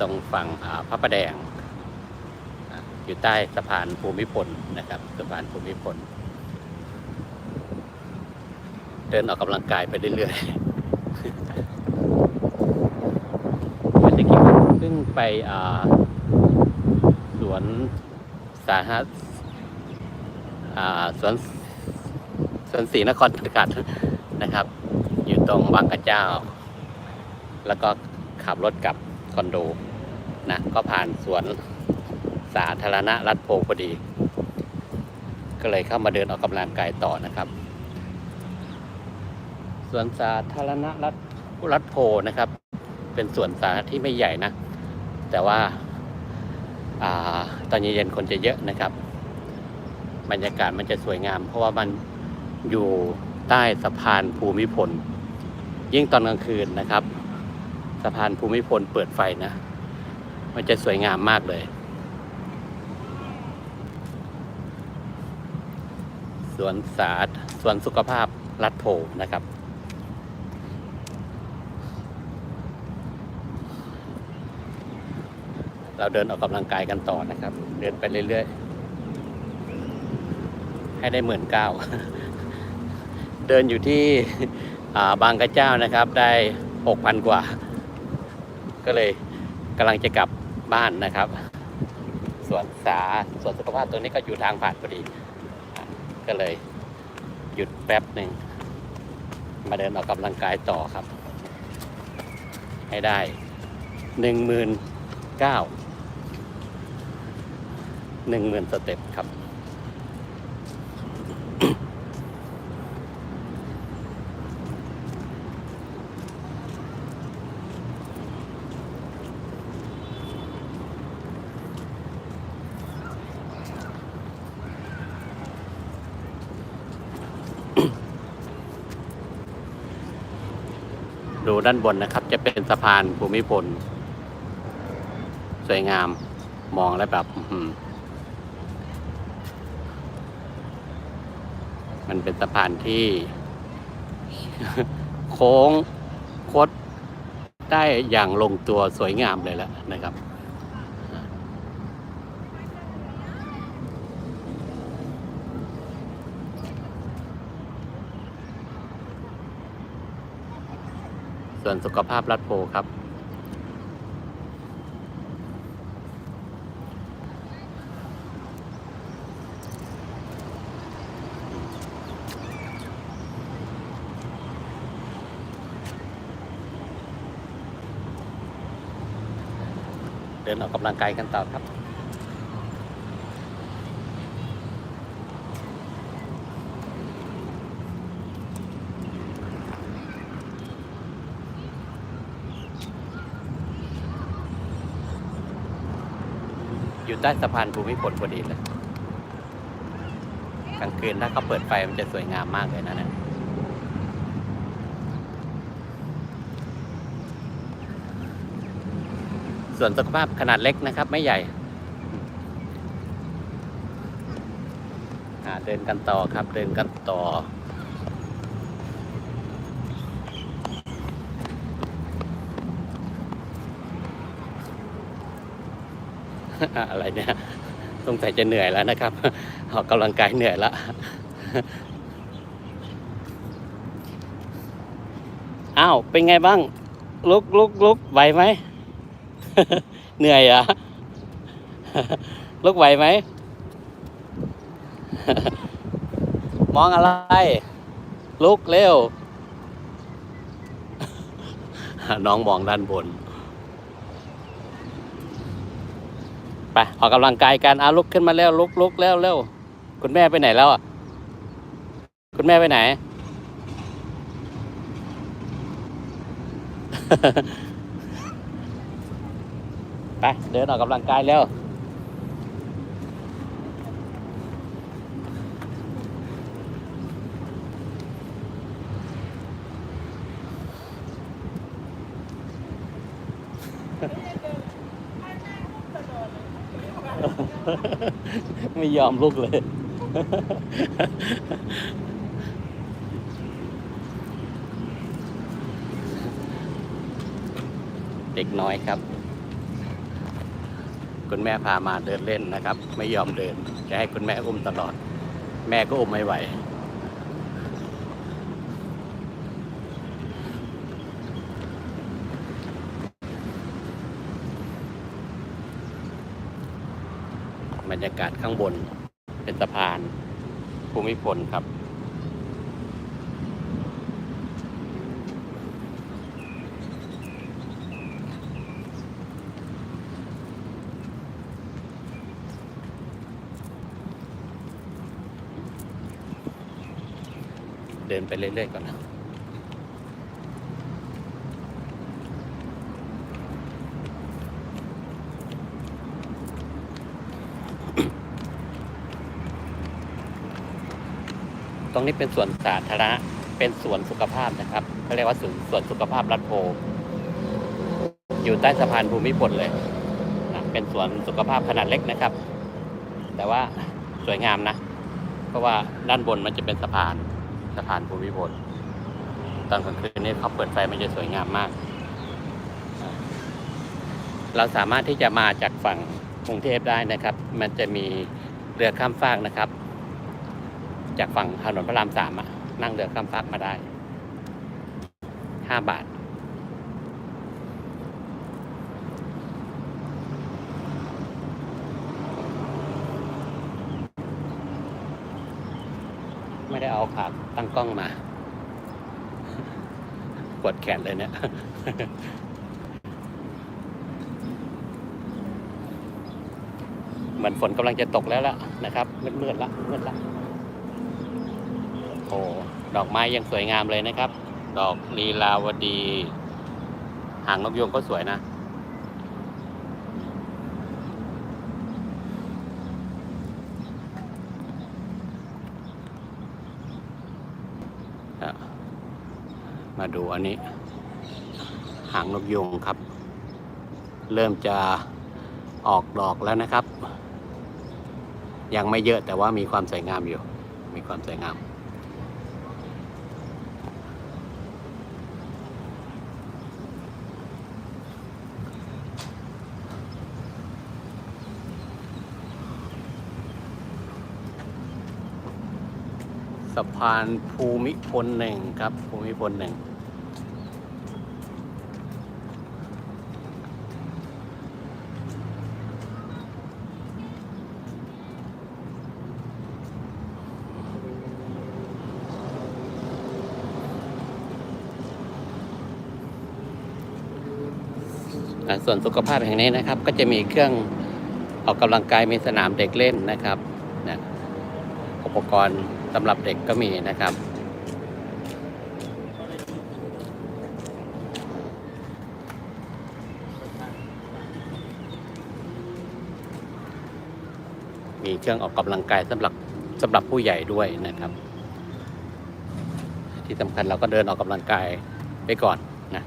ตรงฝั่งพระประแดง อยู่ใต้สะพานภูมิพลนะครับสะพานภูมิพล เดินออกกำลังกายไปเรื่อยๆเมื่อกี้เพิ่งไปสวนสาธารณสวนสวนศรีนครกัดนะครับ อยู่ตรงบางกระเจ้า แล้วก็ขับรถกลับคอนโด นะก็ผ่านสวนสาธารณะรัฐโพพอดี ก็เลยเข้ามาเดินออกกำลังกายต่อนะครับสวนสาธารณรัฐรัฐโพนะครับ เป็นสวนสาธารณะที่ไม่ใหญ่นะ แต่ว่าอาตอนเย็นๆคนจะเยอะนะครับ บรรยากาศมันจะสวยงาม เพราะว่ามันอยู่ใต้สะพานภูมิพล ยิ่งตอนกลางคืนนะครับ สะพานภูมิพลเปิดไฟนะ มันจะสวยงามมากเลย สวนสาธสวนสุขภาพรัฐโพนะครับ เราเดินออกกำลังกายกันต่อนะครับ เดินไปเรื่อยๆ ให้ได้หมื่นเก้าเดินอยู่ที่บางกระเจ้านะครับได้หกพันกว่า ก็เลยกำลังจะกลับ บ้านนะครับสวนสาสวนสุขภาพตัวนี้ก็อยู่ทางผ่านพอดี ก็เลยหยุดแป๊บหนึ่ง มาเดินออกกำลังกายต่อครับ ให้ได้หนึ่งหมื่นเก้าหนึ่งหมื่นสเต็ปครับ ด้านบนนะครับ จะเป็นสะพานภูมิพล สวยงามมองแล้วแบบมันเป็นสะพานที่ โค้งคดได้อย่างลงตัวสวยงามเลยแล้วนะครับ วนสุขภาพรัฐโพครับ เดินออกกำลังกายกันต่อครับ อยู่ใต้สะพานภูมิพลพอดีเลยกลางคืนถ้าเขาเปิดไฟมันจะสวยงามมากเลยนะเนี่ยส่วนสุขภาพขนาดเล็กนะครับ ไม่ใหญ่อ่าเดินกันต่อครับ เดินกันต่อ อะไรเนี่ยสงสัยจะเหนื่อยแล้วนะครับออกกำลังกายเหนื่อยแล้วอ้าวเป็นไงบ้าง ลุกลุกลุกไหวไหม เหนื่อยเหรอลุกไหวไหม มองอะไร ลุกเร็ว น้องมองด้านบน ไปออกกำลังกายกันอาลุกขึ้นมาแล้วลุกลุกแล้วเร็วคุณแม่ไปไหนแล้วอะคุณแม่ไปไหน ไปเดินออกกำลังกายแล้ว ไม่ยอมลุกเลยเด็กน้อยครับ คุณแม่พามาเดินเล่นนะครับ ไม่ยอมเดิน จะให้คุณแม่อุ้มตลอด แม่ก็อุ้มไม่ไหว บรรยากาศข้างบนเป็นสะพานภูมิพลครับ เดินไปเรื่อยๆก่อนนะ รงนี้เป็นสวนสาธารณะ เป็นสวนสุขภาพนะครับเขาเรียกว่าสวนสวนสุขภาพรัดโพ อยู่ใต้สะพานภูมิพลเลยนะเป็นสวนสุขภาพขนาดเล็กนะครับ แต่ว่าสวยงามนะ เพราะว่าด้านบนมันจะเป็นสะพานสะพานภูมิพล ตอนกลางคืนนี่เขาเปิดไฟมันจะสวยงามมาก เราสามารถที่จะมาจากฝั่งกรุงเทพได้นะครับ มันจะมีเรือข้ามฟากนะครับ จากฝั่งถนนพระรามสามอะนั่งเรือข้ามฟากมาได้ห้าบาท ไม่ได้เอาขาตั้งกล้องมาปวดแขนเลยเนี่ยเหมือนฝนกำลังจะตกแล้วล่ะนะครับมืดๆละมืดละ ดอกไม้ยังสวยงามเลยนะครับ ดอกลีลาวดี หางนกยูงก็สวยนะ มาดูอันนี้ หางนกยุงครับ เริ่มจะออกดอกแล้วนะครับ ยังไม่เยอะแต่ว่ามีความสวยงามอยู่ มีความสวยงาม สะพานภูมิพลหนึ่งครับ ภูมิพลหนึ่งส่วนสุขภาพแห่งนี้นะครับ ก็จะมีเครื่องออกกำลังกายมีสนามเด็กเล่นนะครับนะอุปกรณ์ สำหรับเด็กก็มีนะครับ มีเครื่องออกกำลังกายสำหรับสำหรับผู้ใหญ่ด้วยนะครับ ที่สำคัญเราก็เดินออกกำลังกายไปก่อนนะ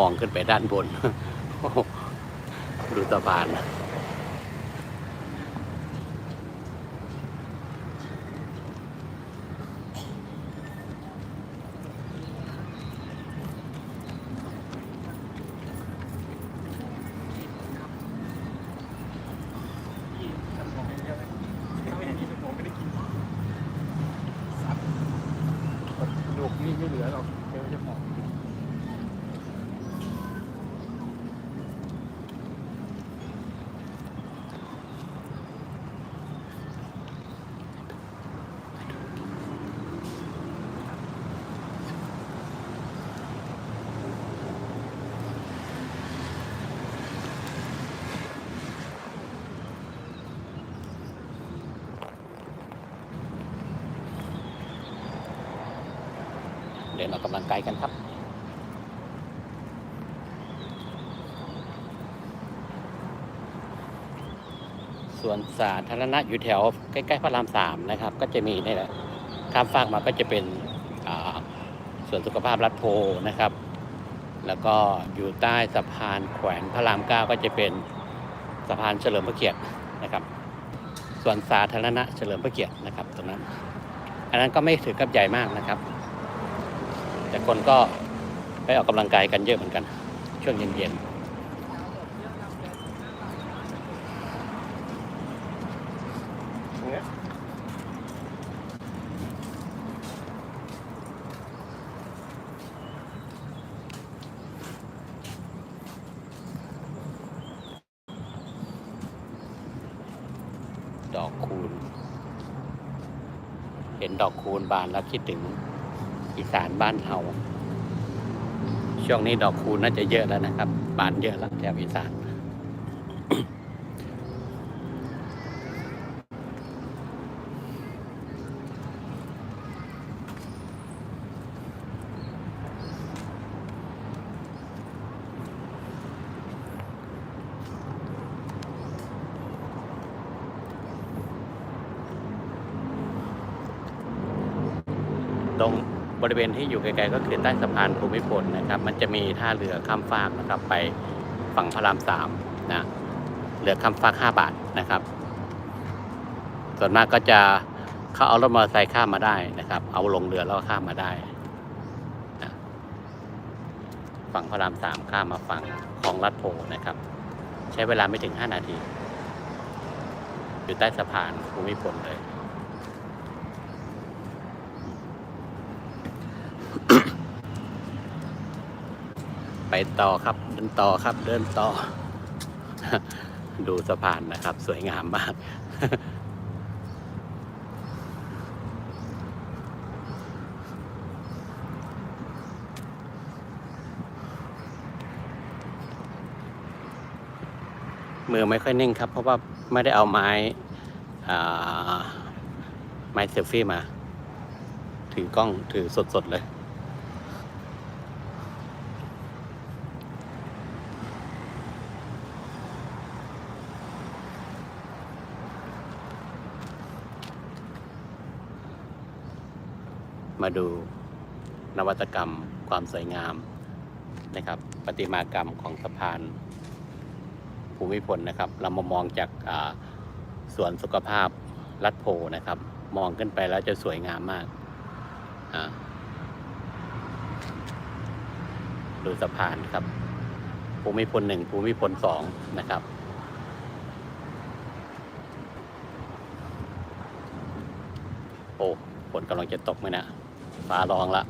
มองขึ้นไปด้านบน ดูสะพานนะ ลูกนี่ไม่เหลือหรอกเดี๋ยวจะหมอก เดิน ออกกำลังกายกันครับส่วนสาธารณะอยู่แถวใกล้ๆพระรามสามนะครับ ก็จะมีนี่แหละข้ามฟากมาก็จะเป็นส่วนสุขภาพรัฐโพนะครับ แล้วก็อยู่ใต้สะพานแขวนพระรามเก้าก็จะเป็นสะพานเฉลิมพระเกียรตินะครับ ส่วนสาธารณะเฉลิมพระเกียรตินะครับ ตรงนั้น อันนั้นก็ไม่ถือกับใหญ่มากนะครับ แต่คนก็ไปออกกำลังกายกันเยอะเหมือนกัน ช่วงเย็นๆดอกคูณ เห็นดอกคูณบานแล้วคิดถึง อีสานบ้านเฮาช่วงนี้ดอกคูณน่าจะเยอะแล้วนะครับ บานเยอะแล้วแถวอีสานตรง บริเวณที่อยู่ไกลๆก็คือใต้สะพานภูมิพลนะครับ มันจะมีท่าเรือข้ามฟากนะครับไปฝั่งพระรามสามนะเรือข้ามฟากห้าบาทนะครับ ส่วนมากก็จะเขาเอารถมอเตอร์ไซค์ข้ามมาได้นะครับ เอาลงเรือแล้วข้ามมาได้นะฝั่งพระรามสามข้ามมาฝั่งคลองลัดโพนะครับ ใช้เวลาไม่ถึงห้านาที อยู่ใต้สะพานภูมิพลเลย ไปต่อครับ เดินต่อครับ เดินต่อ ดูสะพานนะครับ สวยงามมาก มือไม่ค่อยนิ่งครับ เพราะว่าไม่ได้เอาไม้ไม้เซลฟี่มา ถือกล้องถือสดๆเลย มาดูนวัตกรรมความสวยงามนะครับประติมากรรมของสะพานภูมิพลนะครับ เรามามองจากสวนสุขภาพลัดโพนะครับ มองขึ้นไปแล้วจะสวยงามมาก ดูสะพานครับ ภูมิพลหนึ่งภูมิพลสองนะครับโอ้ฝนกำลังจะตกไหมนะ ฟ้าร้องละ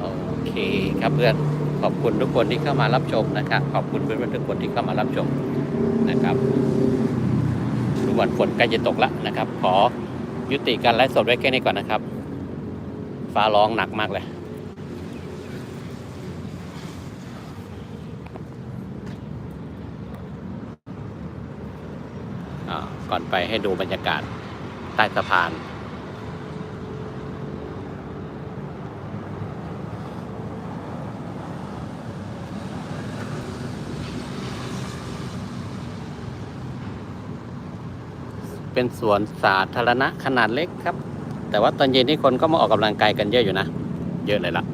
โอเคครับเพื่อนขอบคุณทุกคนที่เข้ามารับชมนะครับ ขอบคุณเพื่อนๆทุกคนที่เข้ามารับชมนะครับดูเหมือนฝนใกล้จะตกแล้วนะครับ ขอยุติการไลฟ์สดไว้แค่นี้ก่อนนะครับ ฟ้าร้องหนักมากเลยก่อนไปให้ดูบรรยากาศใต้สะพาน เป็นสวนสาธารณะขนาดเล็กครับ แต่ว่าตอนเย็นนี่คนก็มาออกกำลังกายกันเยอะอยู่นะ เยอะเลยล่ะ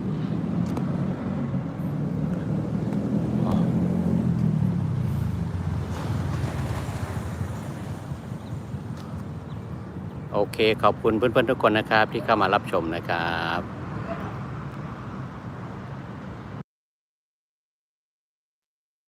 โอเคขอบคุณเพื่อนๆทุกคนนะครับที่เข้ามารับชมนะครับ